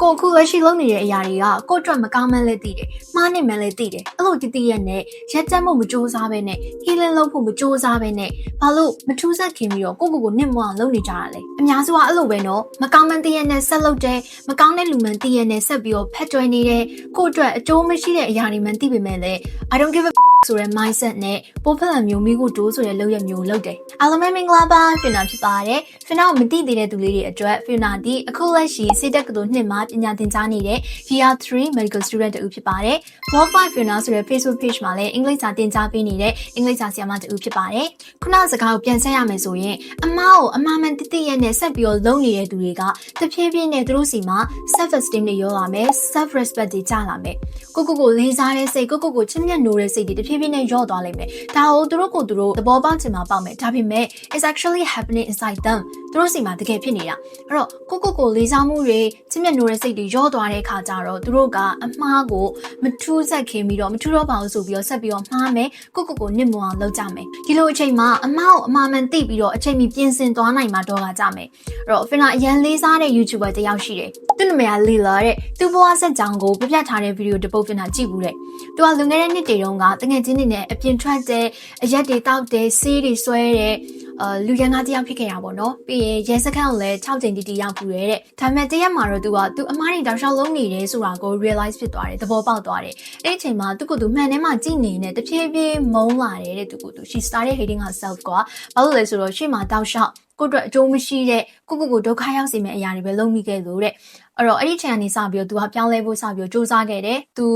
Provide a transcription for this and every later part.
ကိုအခုလက်ရှိလုပ်နေတဲ့အရာတွေကကိုယ့်အတွက်မကောင်းမှန်းလည်းသိတယ်မှားနေမှန်းလည်းသိတယ်အဲ့လိုတည်တည်ရက်နဲ့ရက်တက်မှုမစူးစမ်းပဲနဲ့ healing လုပ်ဖို့မစူးစမ်းပဲနဲ့ဘာလို့မထူးဆန်းခင်ပြီးတော့ကိုယ့်ကိုယ်ကိုနစ်မအောင်လုပ်နေကြတာလဲအများစုကအဲ့လိုပဲနော်မကောင်းမှန်းတည့်ရက်နဲ့ဆက်လုပ်တယ်မကောင်းတဲ့လူမှန်တည့်ရက်နဲ့ဆက်ပြီးတော့ဖက်တွယ်နေတယ်ကိုယ့်အတွက်အကျိုးမရှိတဲ့အရာတွေမှန်သိပေမဲ့လည်း I don't give a ဆိုတဲ့ mindset နဲ့ပိုဖလန်မျိုးမိကိုတိုးဆိုတဲ့လုပ်ရမျိုးလုပ်တယ်။အားလုံးပဲမင်္ဂလာပါဖင်နာဖြစ်ပါတယ်။ဖင်နာကိုမသိသေးတဲ့သူလေးတွေအတွက်ဖင်နာဒီအခုလက်ရှိစေတက်ကတူနှစ်မှာပညာသင်ကြားနေတဲ့ Year 3 Medical Student တူဖြစ်ပါတယ်။ Blog by Fina ဆိုတဲ့ Facebook page မှာလည်းအင်္ဂလိပ်စာသင်ကြားပေးနေတဲ့အင်္ဂလိပ်စာဆရာမတူဖြစ်ပါတယ်။ခုနစကားကိုပြန်ဆက်ရမယ်ဆိုရင်အမားကိုအမားမှန်တတိရဲ့နဲ့ဆက်ပြီးတော့လုပ်နေတဲ့သူတွေကတဖြည်းဖြည်းနဲ့သူတို့စီမှာ self esteem တွေရောလာမယ် self respect တွေကျလာမယ်။ကိုကိုကိုလေးစားတဲ့စိတ်ကိုကိုကိုချစ်မြတ်နိုးတဲ့စိတ်တွေတဖြည်းဖြည်းနဲ့ရော့သွားလိမ့်မယ်။ဒါကိုသူတို့ကိုသူတို့သဘောပေါက်ချင်မှာပေါက်မယ်။ဒါပေမဲ့ it's actually happening inside them သူတို့စီမှာတကယ်ဖြစ်နေတာ။အဲ့တော့ကိုကိုကိုလေးစားမှုတွေချစ်မြတ်နိုးတဲ့စိတ်တွေရော့သွားတဲ့အခါကျတော့သူတို့ကအမှားကိုမထူးဆက်ခင်ပြီးတော့မထူးတော့ပါဘူးဆိုပြီးတော့ဆက်ပြီးတော့မှားမယ်။ကိုကိုကိုနစ်မအောင်လုပ်ကြမယ်။ဒီလိုအချိန်မှာအမှားကိုအမှားမှန်သိပြီးတော့အချိန်မီပြင်ဆင်သွားနိုင်မှာတော့ကကြမယ်။အဲ့တော့ Fina အရန်လေးစားတဲ့ YouTuber တယောက်ရှိတယ်။သူ့နာမည်က Lila တဲ့။သူ့ဘဝဆက်ကြောင်းကိုပြပြထားတဲ့ဗီဒီယိုတစ်ပုဒ် Fina ကြည့်ဘူးတဲ့။သူကလွန်ခဲ့တဲ့နှစ်တည်းတုန်းကတငယ်ချင်းတွေနဲ့အပြင်ထွက်တဲ့အရက်တွေတောက်တယ်ဆေးတွေဆွဲတယ် အာလူရန်ကားတယောက်ဖြစ်ခဲ့တာပေါ့နော်ပြီးရင်ရဲစခန်းကိုလည်း6ချိန်တီတီရောက်ပူရဲတဲ့ဒါပေမဲ့တရက်မှာတော့သူကသူအမားတွေတောက်လျှောက်လုံးနေတယ်ဆိုတာကို realize ဖြစ်သွားတယ်သဘောပေါက်သွားတယ်အဲ့ဒီအချိန်မှာသူကသူမှန်ထဲမှာကြည်နေနေတဖြည်းဖြည်းမုန်းလာတယ်တဲ့သူကသူ she started hating herself ကဘာလို့လဲဆိုတော့ရှေ့မှာတောက်လျှောက်ကိုယ့်အတွက်အကျိုးမရှိတဲ့ကိုကိုကိုဒုက္ခရောက်စေမယ့်အရာတွေပဲလုပ်မိခဲ့လို့တဲ့အဲ့တော့အဲ့ဒီချိန်ကနေစပြီးတော့သူကပြောင်းလဲဖို့စပြီးတော့စူးစမ်းခဲ့တယ်သူ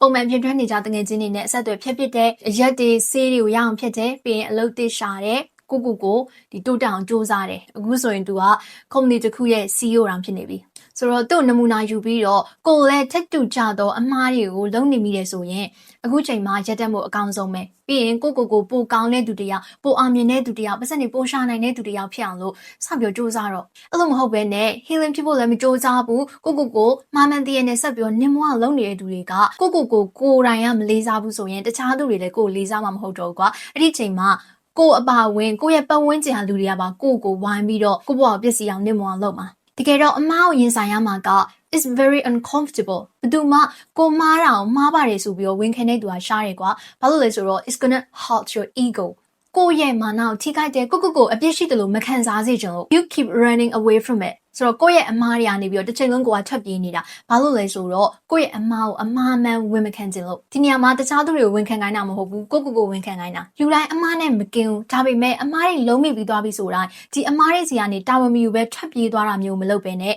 ပုံမှန်ပြင်ထွန်းနေကြတငယ်ချင်းတွေနဲ့အဆက်အသွယ်ဖြတ်ပစ်တဲ့အရက်တွေဆေးတွေကိုရအောင်ဖြတ်တယ်ပြီးရင်အလုပ်တစ်ရှာတယ် ကိုကိုကိုဒီတိုးတက်အောင်စူးစမ်းတယ်အခုဆိုရင်သူက company တစ်ခုရဲ့ CEO တောင်ဖြစ်နေပြီဆိုတော့သူ့နမူနာယူပြီးတော့ကိုယ်လည်းထက်တူကြတော့အမားတွေကိုလုံနေမိတယ်ဆိုရင်အခုချိန်မှာရက်တက်မှုအကောင်းဆုံးပဲပြီးရင်ကိုကိုကိုပိုကောင်းတဲ့သူတယောက်ပိုအောင်မြင်တဲ့သူတယောက်ပတ်စံနေပိုရှာနိုင်တဲ့သူတယောက်ဖြစ်အောင်လို့စပြီးစူးစမ်းတော့အဲ့လိုမဟုတ်ပဲနဲ့ healing ဖြစ်ဖို့လည်းမစူးစမ်းဘူးကိုကိုကိုမာမန်တည်းရဲ့နဲ့ဆက်ပြီးတော့နင်မွားလုံနေတဲ့သူတွေကကိုကိုကိုကိုယ်တိုင်ကမလေးစားဘူးဆိုရင်တခြားသူတွေလည်းကိုယ်လေးစားမှာမဟုတ်တော့ဘူးကွာအဲ့ဒီချိန်မှာ ကိုအပါဝင်ကိုရဲ့ပတ်ဝန်းကျင်ဟာလူတွေကပါကိုကိုဝိုင်းပြီးတော့ကိုဘဝပစ္စည်းအောင်နစ်မွာလုပ်မှာတကယ်တော့အမားကိုရင်ဆိုင်ရမှာက is very uncomfortable ဘယ်သူမှကိုမားတာကိုမားပါတယ်ဆိုပြီးတော့ဝန်ခံတဲ့သူကရှားတယ်ကွာဘာလို့လဲဆိုတော့ it's gonna hurt your ego ကိုယ့်ရဲ့မာနကိုထိခိုက်တဲ့ကိုကိုကိုအပြစ်ရှိတယ်လို့မခံစားစေချင်လို့ you keep running away from it ဆိုတော့ကိုယ့်ရဲ့အမားတွေကနေပြီးတော့တစ်ချိန်လုံးကိုကထွက်ပြေးနေတာဘာလို့လဲဆိုတော့ကိုယ့်ရဲ့အမားကိုအမားမှန်ဝန်မခံချင်လို့ဒီနေရာမှာတခြားသူတွေကိုဝန်ခံခိုင်းတာမဟုတ်ဘူးကိုကိုကိုဝန်ခံခိုင်းတာလူတိုင်းအမားနဲ့မကင်းဘူးဒါပေမဲ့အမားတွေလုံးမိပြီးသွားပြီဆိုတိုင်းဒီအမားတွေစီကနေတာဝန်မယူပဲထွက်ပြေးသွားတာမျိုးမလုပ်ပဲနဲ့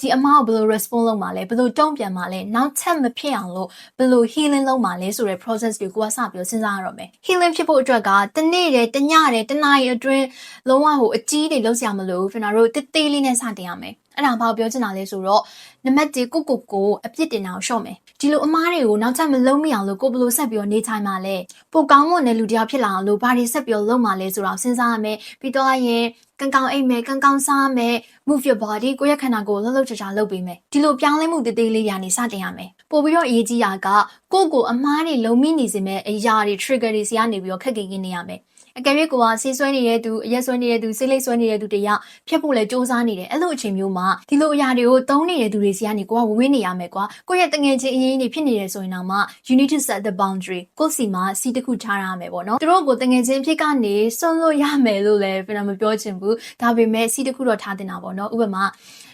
ဒီအမားကိုဘယ်လို response လုပ်မှာလဲဘယ်လိုတုံ့ပြန်မှာလဲနောက်ထပ်မဖြစ်အောင်လို့ဘယ်လို healing လုပ်မှာလဲဆိုတဲ့ process တွေကိုကစပြီးစဉ်းစားရတော့မယ် healing ဖြစ်ဖို့အတွက်ကတနေ့တည်းတညတည်းတနာရီအတွင်းလုံးဝဟိုအကြီးတွေလုံးစရာမလိုဘူးကျွန်တော်တို့တေးသေးလေးနဲ့စတင်ရမယ်အဲ့ဒါဘာပြောချင်တာလဲဆိုတော့နံပါတ်1ကိုကိုကိုအပြစ်တင်တာကိုရှော့မယ်ဒီလိုအမားတွေကိုနောက်ထပ်မလုံးမရအောင်လို့ကိုဘလို့ဆက်ပြီးတော့နေထိုင်မှာလဲပိုကောင်းမွန်တဲ့လူတစ်ယောက်ဖြစ်လာအောင်လို့ဘာတွေဆက်ပြီးတော့လုပ်မှာလဲဆိုတော့စဉ်းစားရမယ်ပြီးတော့ရင်ကံကောင်းအိတ်မယ်ကံကောင်းစားမယ် move your body ကိုယ့်ရဲ့ခန္ဓာကိုယ်လှုပ်လှုပ်ချာချာလုပ်ပေးမယ်ဒီလိုပြောင်းလဲမှုတသေးလေးရာနေစတင်ရမယ်ပို့ပြီးတော့အရေးကြီးတာကကိုယ့်ကိုအမားတွေလုံးမိနေစေမဲ့အရာတွေ trigger တွေစီကနေပြီးတော့ခက်ခဲကင်းနေရမယ်အကယ်၍ကိုကဆေးဆွဲနေတဲ့သူအရက်ဆွဲနေတဲ့သူစိတ်လိတ်ဆွဲနေတဲ့သူတယောက်ဖြတ်ဖို့လဲစ조사နေတယ်အဲ့လိုအချိန်မျိုးမှာဒီလိုအရာတွေကိုသုံးနေတဲ့သူတွေစီကနေကိုကဝဝင်းနေရမယ်ကွာကိုယ့်ရဲ့တငယ်ချင်းအရင်တွေဖြစ်နေတယ်ဆိုရင်တော့မှ you need to set the boundary ကိုယ့်စီမှာစီတစ်ခုထားရမယ်ပေါ့နော်သူတို့ကိုတငယ်ချင်းဖြစ်ကနေစွန့်လို့ရမယ်လို့လည်းပြန်မပြောချင်ဘူးဒါပေမဲ့စီတစ်ခုတော့ထားတင်တာပေါ့နော်ဥပမာ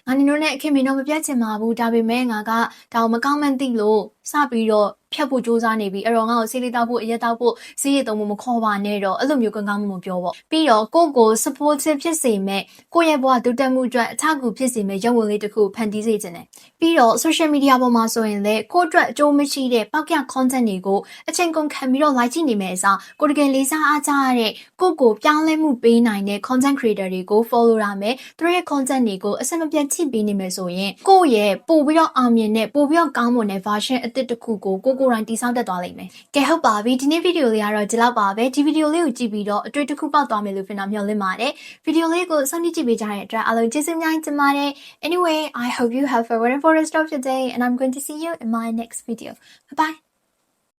ငါနေတို့နဲ့အခင်မင်းတော့မပြတ်ချင်ပါဘူးဒါပေမဲ့ငါကဒါကိုမကောင်းမှန်းသိလို့စပြီးတော့ ဖြတ်ဖို့စူးစမ်းနေပြီအဲ့တော့ငါ့ကိုဆေးလေးတောက်ဖို့အရက်တောက်ဖို့ဆေးရည်သုံးဖို့မခေါ်ပါနဲ့တော့အဲ့လိုမျိုးကောင်းကောင်းမပြောပေါ့ပြီးတော့ကိုကို supportive ဖြစ်စေမဲ့ကိုရဲ့ဘဝတိုးတက်မှုအတွက်အထောက်အကူဖြစ်စေမဲ့ရုပ်ဝင်လေးတစ်ခုဖန်တီးစေချင်တယ်ပြီးတော့ social media ပေါ်မှာဆိုရင်လည်းကိုအတွက်အကျိုးမရှိတဲ့ပောက်ပြ content တွေကိုအချိန်ကုန်ခံပြီးတော့ like ကြည့်နေမယ်အစားကိုတကယ်လေးစားအားကြရတဲ့ကိုကိုပြောင်းလဲမှုပေးနိုင်တဲ့ content creator တွေကို follow ရမယ်သူတို့ရဲ့ content တွေကိုအစမပြတ်ကြည့်ပေးနေမယ်ဆိုရင်ကိုရဲ့ပို့ပြီးတော့အောင်မြင်တဲ့ပို့ပြီးတော့ကောင်းမွန်တဲ့ version အသစ်တစ်ခုကိုကိုကိုယ်တိုင်တည်ဆောက်တတ်သွားလိမ့်မယ်။ကဲဟုတ်ပါပြီဒီနေ့ဗီဒီယိုလေးကတော့ဒီလောက်ပါပဲဒီဗီဒီယိုလေးကိုကြည့်ပြီးတော့အတွေ့တစ်ခုပေါက်သွားမယ်လို့ကျွန်တော်မျှော်လင့်ပါတယ်။ဗီဒီယိုလေးကိုစောင့်ကြည့်ကြည့်ပေးကြတဲ့အတွက်အားလုံးကျေးဇူးများတင်ပါတယ်။ Anyway, I hope you have a wonderful rest of your day and I'm going to see you in my next video. Bye bye.